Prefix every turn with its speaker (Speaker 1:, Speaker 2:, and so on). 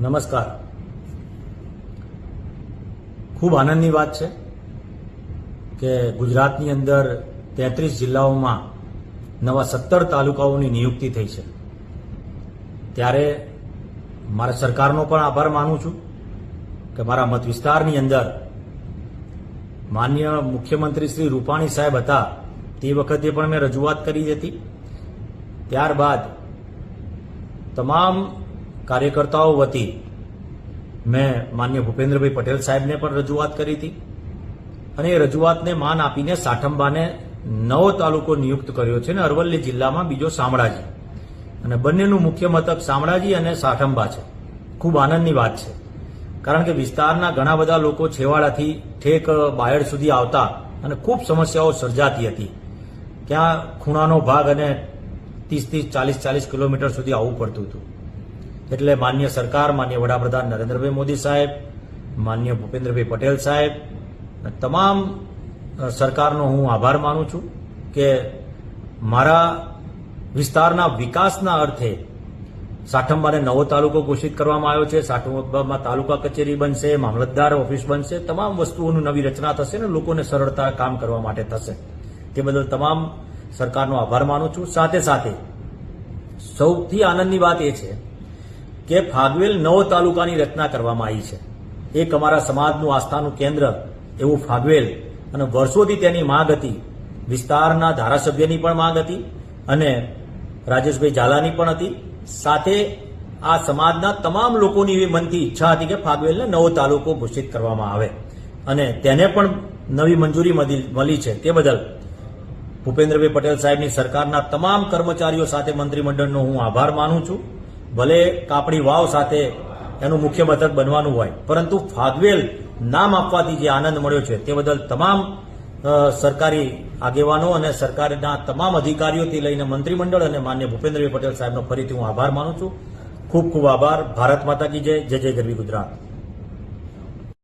Speaker 1: નમસ્કાર. ખૂબ આનંદની વાત છે કે ગુજરાતની અંદર તેત્રીસ જિલ્લાઓમાં નવા સત્તર તાલુકાઓની નિયુક્તિ થઈ છે. ત્યારે મારા સરકારનો પણ આભાર માનું છું કે મારા મત વિસ્તારની અંદર માન્ય મુખ્યમંત્રી શ્રી રૂપાણી સાહેબ હતા તે વખતે પણ મેં રજૂઆત કરી હતી. ત્યારબાદ તમામ કાર્યકર્તાઓ વતી મેં માન્ય ભૂપેન્દ્રભાઈ પટેલ સાહેબને પણ રજૂઆત કરી હતી અને એ રજૂઆતને માન આપીને સાઠંબાને નવો તાલુકો નિયુક્ત કર્યો છે અને અરવલ્લી જિલ્લામાં બીજો શામળાજી. અને બંનેનું મુખ્ય મથક શામળાજી અને સાઠંબા છે. ખૂબ આનંદની વાત છે. કારણ કે વિસ્તારના ઘણા બધા લોકો છેવાડાથી ઠેક બાયડ સુધી આવતા અને ખૂબ સમસ્યાઓ સર્જાતી હતી. ત્યાં ખૂણાનો ભાગ અને ત્રીસ ત્રીસ ચાલીસ ચાલીસ કિલોમીટર સુધી આવવું પડતું હતું. એટલે માન્ય સરકાર, માન્ય વડાપ્રધાન નરેન્દ્રભાઈ મોદી સાહેબ, માન્ય ભૂપેન્દ્રભાઈ પટેલ સાહેબ તમામ સરકારનો હું આભાર માનું છું કે મારા વિસ્તારના વિકાસના અર્થે સાઠંબાને નવો તાલુકો ઘોષિત કરવામાં આવ્યો છે, સાઠંબામાં તાલુકા કચેરી બનશે, મામલતદાર ઓફિસ બનશે, તમામ વસ્તુઓની નવી રચના થશે ને લોકોને સરળતા કામ કરવા માટે થશે. તે બદલ તમામ સરકારનો આભાર માનું છું. સાથે સાથે સૌથી આનંદની વાત એ છે કે ફાગવેલ નવો તાલુકાની રચના કરવામાં આવી છે. એક અમારા સમાજનું આસ્થાનું કેન્દ્ર એવું ફાગવેલ અને વર્ષોથી તેની માંગ હતી. વિસ્તારના ધારાસભ્યની પણ માંગ હતી અને રાજેશભાઈ ઝાલાની પણ હતી. સાથે આ સમાજના તમામ લોકોની એવી મનથી ઈચ્છા હતી કે ફાગવેલને નવો તાલુકો ઘોષિત કરવામાં આવે. અને તેને પણ નવી મંજૂરી મળી છે. તે બદલ ભૂપેન્દ્રભાઈ પટેલ સાહેબની સરકારના તમામ કર્મચારીઓ સાથે મંત્રીમંડળનો હું આભાર માનું છું. ભલે કાપડી વાવ સાથે એનું મુખ્ય મથક બનવાનું હોય, પરંતુ ફાગવેલ નામ આપવાથી જે આનંદ મળ્યો છે, તે બદલ તમામ સરકારી આગેવાનો અને સરકારના તમામ અધિકારીઓથી લઈને મંત્રીમંડળ અને માન્ય ભૂપેન્દ્રભાઈ પટેલ સાહેબનો ફરીથી હું આભાર માનું છું. ખૂબ ખૂબ આભાર. ભારત માતા કી જય. જય જય ગરવી ગુજરાત.